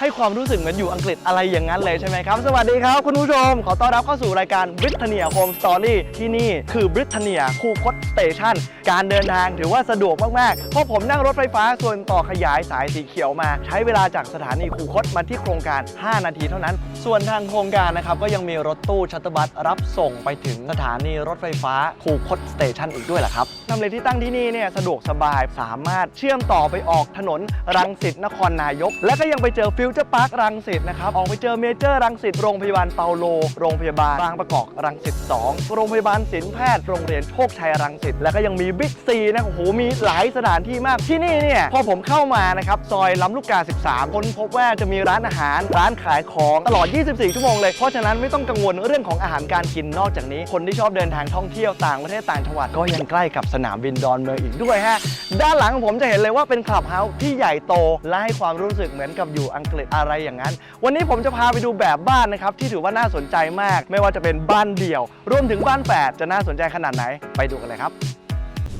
ให้ความรู้สึกเหมือนอยู่อังกฤษอะไรอย่างนั้นเลยใช่ไหมครับ สวัสดีครับคุณผู้ชม ขอต้อนรับเข้าสู่รายการ Britannia Home Story ที่นี่คือ Britannia คูคตสเตชันการเดินทางถือว่าสะดวกมาก ๆ เพราะผมนั่งรถไฟฟ้าส่วนต่อขยายสายสีเขียวมา ใช้เวลาจากสถานีคูคตมาที่โครงการ 5 นาทีเท่านั้น ส่วนทางโครงการนะครับก็ยังมีรถตู้ชัตเตอร์บัสรับส่งไปถึงสถานีรถไฟฟ้าคูคตสเตชันอีกด้วยแหละครับ ทำเลที่ตั้งที่นี่เนี่ยสะดวกสบายสามารถเชื่อมต่อไปออกถนนรังสิตนครนายก และก็ยังไปเจอฟิวเจอร์พาร์ครังสิตนะครับออกไปเจอเมเจอร์รังสิตโรงพยาบาลเปาโล โรงพยาบาลบางประกอบรังสิต2โรงพยาบาลศิลปแพทย์โรงเรียนโชคชัยรังสิตแล้วก็ยังมีบิ๊กซีนะโอ้โหมีหลายสถานที่มากที่นี่เนี่ยพอผมเข้ามานะครับซอยลำลูกกา 13 คนพบว่าจะมีร้านอาหาร ร้านขายของตลอด 24 ชั่วโมงเลย เพราะฉะนั้นไม่ต้องกังวลเรื่องของอาหารการกินนอกจากนี้ คนที่ชอบเดินทางท่องเที่ยวต่างประเทศต่างจังหวัดก็ยังใกล้กับสนามบินดอนเมืองอีกด้วยฮะ ด้านหลังของผมจะเห็นเลยว่าเป็นคลับเฮาส์ที่ใหญ่โต และให้ความรู้สึกเหมือนกับอยู่อังกฤษอะไรอย่างนั้น วันนี้ผมจะพาไปดูแบบบ้านนะครับที่ถือว่าน่าสนใจมาก ไม่ว่าจะเป็นบ้านเดี่ยว รวมถึงบ้านแฝดจะน่าสนใจขนาดไหนไปดูกันเลยครับ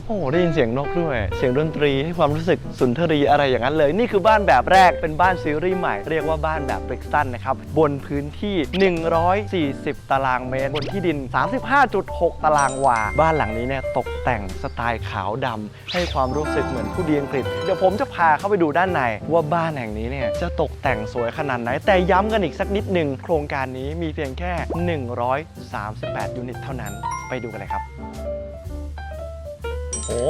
โอ้โหได้ยินเสียงนกด้วย เสียงดนตรีให้ความรู้สึกสุนทรีอะไรอย่างนั้นเลย นี่คือบ้านแบบแรกเป็นบ้านซีรีส์ใหม่ เรียกว่าบ้านแบบบริกตันนะครับ บนพื้นที่ 140 ตารางเมตร บนที่ดิน 35.6 ตารางวา บ้านหลังนี้เนี่ยตกแต่งสไตล์ขาวดำให้ความรู้สึกเหมือนผู้ดีอังกฤษ เดี๋ยวผมจะพาเข้าไปดูด้านใน ว่าบ้านแห่งนี้เนี่ยจะตกแต่งสวยขนาดไหน แต่ย้ำกันอีกสักนิดหนึ่งโครงการนี้มีเพียงแค่ 138 ยูนิตเท่านั้น ไปดูกันเลยครับ โอ้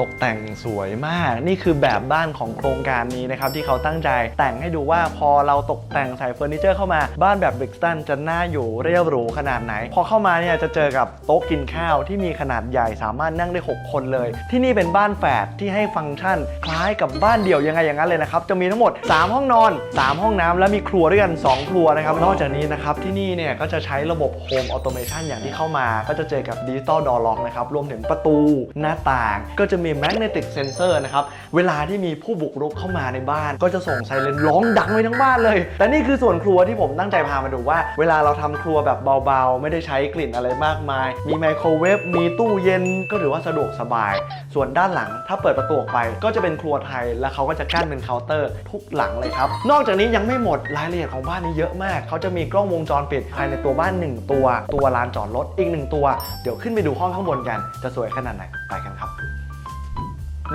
ตกแต่งสวยมาก นี่คือแบบบ้านของโครงการนี้นะครับที่เขาตั้งใจแต่งให้ดูว่าพอเราตกแต่งใส่เฟอร์นิเจอร์เข้ามาบ้านแบบบริกสตันจะน่าอยู่เรียบหรูขนาดไหน พอเข้ามาเนี่ยจะเจอกับโต๊ะกินข้าวที่มีขนาดใหญ่สามารถนั่งได้ 6 คนเลย ที่นี่เป็นบ้านแฝดที่ให้ฟังก์ชัน คล้ายกับบ้านเดี่ยวยังไงอย่างนั้นเลยนะครับจะมีทั้งหมด 3 ห้องนอน 3 ห้องน้ำและมีครัวด้วยกัน 2 ครัวนะครับนอกจากนี้นะครับที่นี่เนี่ยก็จะใช้ระบบโฮมออโตเมชันอย่างที่เข้ามา ก็จะเจอกับดิจิตอลดอร์ล็อกนะครับรวมถึงประตูหน้าต่างก็จะมีแมกเนติกเซนเซอร์นะครับ เวลาที่มีผู้บุกรุกเข้ามาในบ้าน ก็จะส่งไซเรนร้องดังไปทั้งบ้านเลย แต่นี่คือส่วนครัวที่ผมตั้งใจพามาดูว่า เวลาเราทำครัวแบบเบาๆ ไม่ได้ใช้กลิ่นอะไรมากมาย มีไมโครเวฟ มีตู้เย็น ก็ถือว่าสะดวกสบาย ส่วนด้านหลังถ้าเปิดประตูออกไป ก็จะเป็นครัวไทย แล้วเขาก็จะกั้นเป็นเคาน์เตอร์ทุกหลังเลยครับ นอกจากนี้ยังไม่หมดรายละเอียดของบ้านนี้เยอะมาก เขาจะมีกล้องวงจรปิดภายในตัวบ้านหนึ่งตัว ตัวลานจอดรถอีกหนึ่งตัว เดี๋ยวขึ้นไปดูห้องข้างบนกัน จะสวยขนาดไหน ไปกันครับ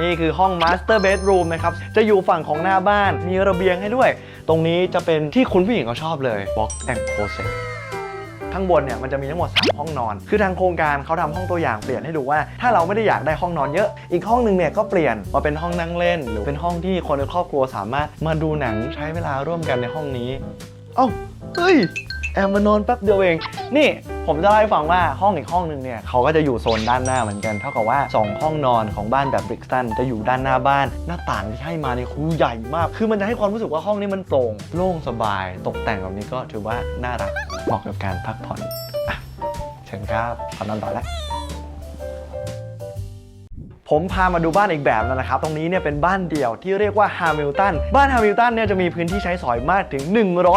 นี่คือห้อง Master Bedroom นะครับ จะอยู่ฝั่งของหน้าบ้าน มีระเบียงให้ด้วย ตรงนี้จะเป็นที่คุณผู้หญิงเขาชอบเลย Box and Closet ข้างบนเนี่ยมันจะมีทั้งหมด 3 ห้องนอน คือทางโครงการเขาทำห้องตัวอย่างเปลี่ยนให้ดูว่า ถ้าเราไม่ได้อยากได้ห้องนอนเยอะ อีกห้องหนึ่งเนี่ยก็เปลี่ยนมาเป็นห้องนั่งเล่น หรือเป็นห้องที่คนในครอบครัวสามารถมาดูหนังใช้เวลาร่วมกันในห้องนี้ เอ้า เฮ้ย แอบมานอนแป๊บเดียวเอง นี่ ผมจะเล่าให้ฟังว่าห้องอีกห้องหนึ่งเนี่ยเขาก็จะอยู่โซนด้านหน้าเหมือนกันเท่ากับว่า 2 ห้องนอนของบ้านแบบบริกตันจะอยู่ด้านหน้าบ้าน หน้าต่างที่ให้มาเนี่ยคือใหญ่มาก คือมันจะให้ความรู้สึกว่าห้องนี้มันโปร่งโล่งสบาย ตกแต่งแบบนี้ก็ถือว่าน่ารักเหมาะกับการพักผ่อนอะเชิญครับขอนอนต่อแล้ว ผมพามาดูบ้านอีกแบบแล้วนะครับ ตรงนี้เนี่ยเป็นบ้านเดี่ยวที่เรียกว่าฮามิลตัน บ้านฮามิลตันเนี่ยจะมีพื้นที่ใช้สอยมากถึง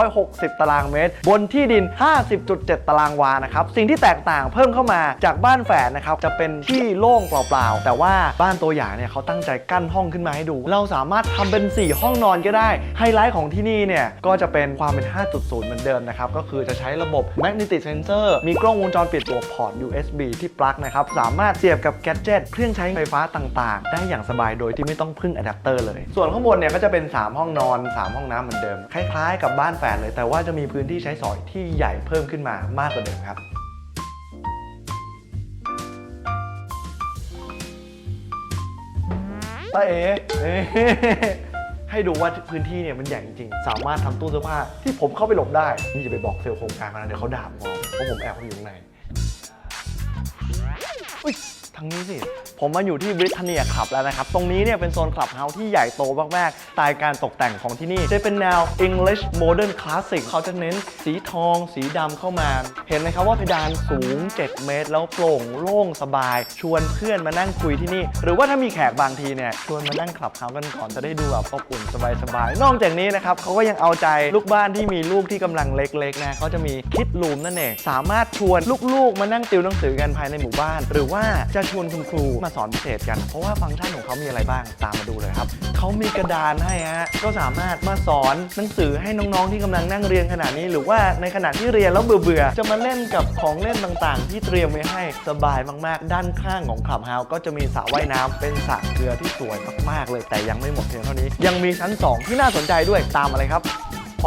160 ตารางเมตร บนที่ดิน 50.7 ตารางวานะครับ สิ่งที่แตกต่างเพิ่มเข้ามาจากบ้านแฝดนะครับ จะเป็นที่โล่งเปล่าๆ แต่ว่าบ้านตัวอย่างเนี่ยเขาตั้งใจกั้นห้องขึ้นมาให้ดู เราสามารถทำเป็น 4 ห้องนอนก็ได้ ไฮไลท์ของที่นี่เนี่ยก็จะเป็นความเป็น 5.0 เหมือนเดิมนะครับ ก็คือจะใช้ระบบ Magnetic Sensor มีกล้องวงจรปิดตัวพอร์ต USB ที่ปลั๊กนะครับ สามารถเสียบกับแกดเจิตเครื่องใช้ไฟฟ้าต่างๆ ได้อย่างสบายโดยที่ไม่ต้องพึ่งอะแดปเตอร์เลย ส่วนข้างบนเนี่ยก็จะเป็น 3 ห้องนอน 3 ห้องน้ำเหมือนเดิม คล้ายๆ กับบ้านแฝดเลย แต่ว่าจะมีพื้นที่ใช้สอยที่ใหญ่เพิ่มขึ้นมามากกว่าเดิมครับตาเอ๊ะให้ดูว่าพื้นที่เนี่ยมันใหญ่จริงๆ สามารถทำตู้เสื้อผ้าที่ผมเข้าไปหลบได้ นี่จะไปบอกเซลล์โครงการมานะเดี๋ยวเขาด่าผมเอาเพราะผมแอบเขาอยู่ข้างในทางนี้สิ ผมมาอยู่ที่บริทเนียคลับแล้วนะครับ ตรงนี้เนี่ยเป็นโซนคลับเฮาส์ที่ใหญ่โตมากๆสไตล์การตกแต่งของที่นี่ จะเป็นแนว English Modern Classic เขาจะเน้นสีทอง สีดำเข้ามา เห็นไหมครับว่าเพดานสูง 7 เมตร แล้วโปร่งโล่งสบาย ชวนเพื่อนมานั่งคุยที่นี่ หรือว่าถ้ามีแขกบางทีเนี่ยชวนมานั่งคลับเฮาส์กันก่อนจะได้ดูแบบอบอุ่นสบายๆนอกจากนี้นะครับเขาก็ยังเอาใจลูกบ้านที่มีลูกที่กำลังเล็กๆนะเขาจะมีคิดลูมนั่นเองสามารถชวนลูกๆ มานั่งติวหนังสือกันภายในหมู่บ้าน หรือว่าจะชวนคุณครูมาสอนพิเศษกัน เพราะว่าฟังก์ชันของเขามีอะไรบ้าง ตามมาดูเลยครับ เขามีกระดานให้ฮะ ก็สามารถมาสอนหนังสือให้น้องๆที่กำลังนั่งเรียนขณะนี้ หรือว่าในขณะที่เรียนแล้วเบื่อๆ จะมาเล่นกับของเล่นต่างๆ ที่เตรียมไว้ให้สบายมากๆ ด้านข้างของคลับเฮาส์ก็จะมีสระว่ายน้ำเป็นสระเกลือที่สวยมากๆเลย แต่ยังไม่หมดเพียงเท่านี้ ยังมีชั้น 2 ที่น่าสนใจด้วย ตามอะไรครับ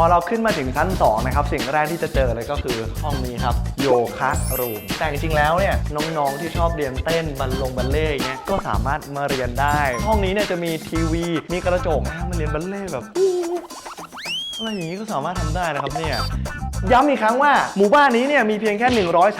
อเราขึ้นมาถึงชั้น2นะครับสิ่งแรกที่จะเจอเลยก็คือห้องนี้ครับโยคะรูมแต่จริงๆแล้วเนี่ยน้องๆที่ชอบเรียนเต้นบัลลงบัลเล่ต์อย่างเงี้ยก็สามารถมาเรียนได้ ห้องนี้เนี่ยจะมีทีวี มีกระจกให้มาเรียนบัลเล่ต์แบบอะไรอย่างนี้ก็สามารถทำได้นะครับเนี่ย ย้ำอีกครั้งว่าหมู่บ้านนี้เนี่ยมีเพียงแค่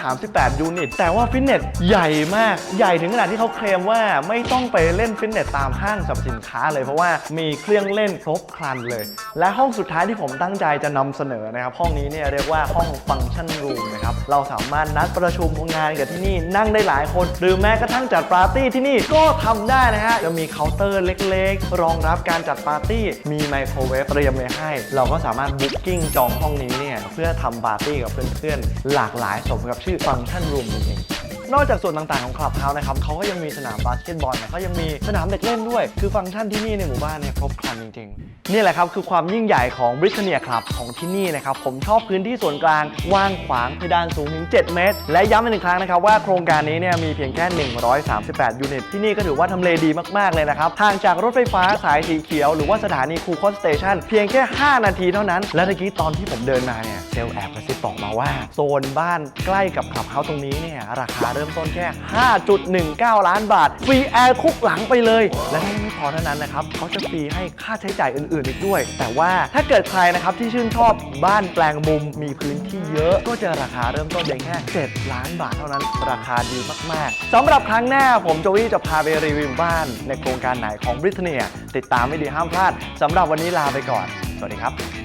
138 ยูนิต แต่ว่าฟิตเนสใหญ่มาก ใหญ่ถึงขนาดที่เขาเคลมว่าไม่ต้องไปเล่นฟิตเนสตามห้างสรรพสินค้าเลย เพราะว่ามีเครื่องเล่นครบครันเลย และห้องสุดท้ายที่ผมตั้งใจจะนำเสนอนะครับ ห้องนี้เนี่ยเรียกว่าห้องฟังก์ชันรูมนะครับ เราสามารถนัดประชุมงานกับที่นี่นั่งได้หลายคน หรือแม้กระทั่งจัดปาร์ตี้ที่นี่ก็ทำได้นะฮะ จะมีเคาน์เตอร์เล็กๆ รองรับการจัดปาร์ตี้ มีไมโครเวฟเตรียมไว้ให้ เราก็สามารถบุ๊กิ้งจองห้องนี้เนี่ยเพื่อทำปาร์ตี้กับเพื่อนๆ หลากหลายสมกับชื่อฟังก์ชันรูมจริงๆนอกจากส่วนต่างๆของคลับเฮาส์นะครับเขาก็ยังมีสนามบาสเกตบอลนะเขายังมีสนามเด็กเล่นด้วย คือฟังก์ชันที่นี่ในหมู่บ้านเนี่ยครบครันจริงๆ นี่แหละครับคือความยิ่งใหญ่ของบริ t เนียคลับของที่นี่นะครับผมชอบพื้นที่ส่วนกลางว่างขวางเพดานสูงถึง 7 เมตร และย้ำอีกหนึ่งครั้งนะครับว่าโครงการนี้เนี่ยมีเพียงแค่ 138 ยูนิต ที่นี่ก็ถือว่าทำเลดีมากๆเลยนะครับห่างจากรถไฟฟ้าสายสีเขียว หรือว่าสถานีคูคอนสเตชันเพียงแค่ 5 นาทีเท่านั้น และเมื่อกี้ตอนที่ผมเดินมาเนี่ย เซลแอบกระซิบบอกมาว่า โซนบ้านใกล้กับคลับเฮาส์ตรงนี้เนี่ย ราคาเริ่มต้นแค่ 5.19 ล้านบาท ฟรีแอร์คุกหลังไปเลย และไม่พอเท่านั้นนะครับเขาจะฟรีให้ค่าใช้จ่ายอื่นๆอีกด้วย แต่ว่าถ้าเกิดใครนะครับที่ชื่นชอบบ้านแปลงมุมมีพื้นที่เยอะก็จะราคาเริ่มต้นเพียงแค่7ล้านบาทเท่านั้นราคาดีมากๆสำหรับครั้งหน้าผมโจวี่จะพาไปรีวิวบ้านในโครงการไหนของบริเทเนีย ติดตามไม่ดีห้ามพลาดสำหรับวันนี้ลาไปก่อน สวัสดีครับ